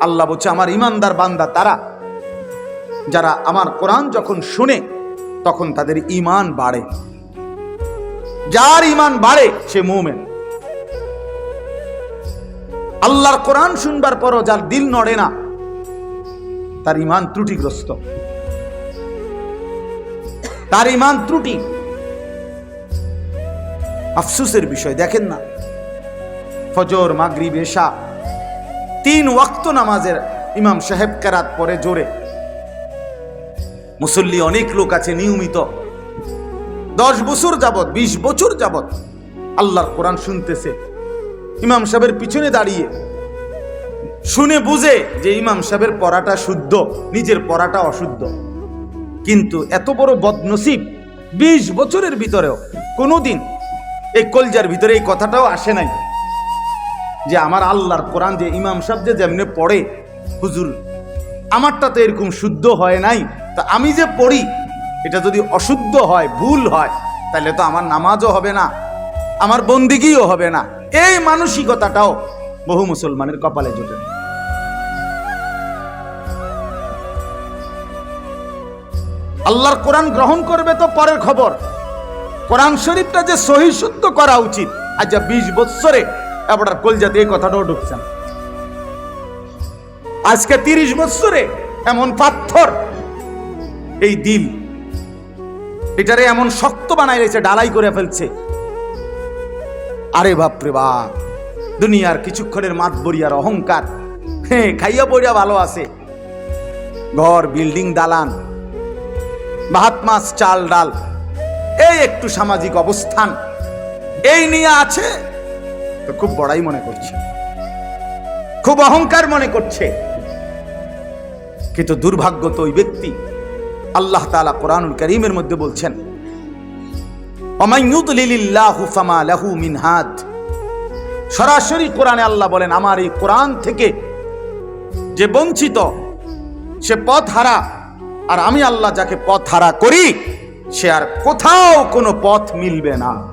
আল্লাহ বলছে, আমার ইমানদার বান্দা তারা, যারা আমার কোরআন যখন শুনে, তখন তাদের ইমান বাড়ে। যার ইমান বাড়ে, সে মুমিন। আল্লাহর কোরআন শুনবার পরও যার দিল নড়ে না, তার ইমান ত্রুটিগ্রস্ত। তার ইমান ত্রুটি। আফসুসের বিষয়, দেখেন না। ফজর, মাগরিব, এশা। তিন ওয়াক্ত নামাজের ইমাম সাহেব কেরাত পরে জোরে। মুসল্লি অনেক লোক আছে নিয়মিত। দশ বছর যাবত বিশ বছর যাবত আল্লাহর কোরআন শুনতেছে। ইমাম সাহেবের পিছনে দাঁড়িয়ে শুনে বুঝে যে ইমাম সাহেবের পড়াটা শুদ্ধ, নিজের পড়াটা অশুদ্ধ। কিন্তু এত বড় বদনসিব বিশ বছরের ভিতরেও কোনোদিন এই কলজার ভিতরে এই কথাটাও আসে নাই। যে আমার আল্লাহর কোরআন যে ইমাম সাহেব যে যেমনি পড়ে, হুজুর, আমারটা তো এরকম শুদ্ধ হয় নাই। তা আমি যে পড়ি, এটা যদি অশুদ্ধ হয়, ভুল হয়, তাহলে তো আমার নামাজও হবে না, আমার বন্দিগিও হবে না। এই মানসিকতাটাও বহু মুসলমানের কপালে জোটে। আল্লাহর কোরআন গ্রহণ করবে তো পরের খবর। কোরআন শরীফটা যে সহি শুদ্ধ করা উচিত, আজ বিশ বৎসরে আপনার কলজাতে এই কথাটাও ঢুকছেন। আজকে তিরিশ বৎসরে এমন পাথর, এই দিল, এটারে এমন শক্ত বানাই রয়েছে ডালাই করে ফেলছে। আরে বাপরে বাপ দুনিয়ার কিছুক্ষণের মাত বরিয়ার অহংকার। হ্যাঁ খাইয়া পড়িয়া ভালো আছে। ঘর, বিল্ডিং, দালান, ভাত, মাছ, চাল, ডাল, এই একটু সামাজিক অবস্থান। এই নিয়ে আছে তো খুব বড়াই মনে করছে। খুব অহংকার মনে করছে। কিন্তু দুর্ভাগ্য তো ওই ব্যক্তি। আল্লাহ তাআলা কোরআনুল করিমের মধ্যে বলছেন, ওমাই ইউদলিলিল্লাহু ফামা লাহু মিন হাদ। সরাসরি কোরআনে আল্লাহ বলেন, আমার এই কোরআন থেকে যে বঞ্চিত, সে পথ হারা। আর আমি আল্লাহ যাকে পথ হারা করি, সে আর কোথাও কোনো পথ মিলবে না।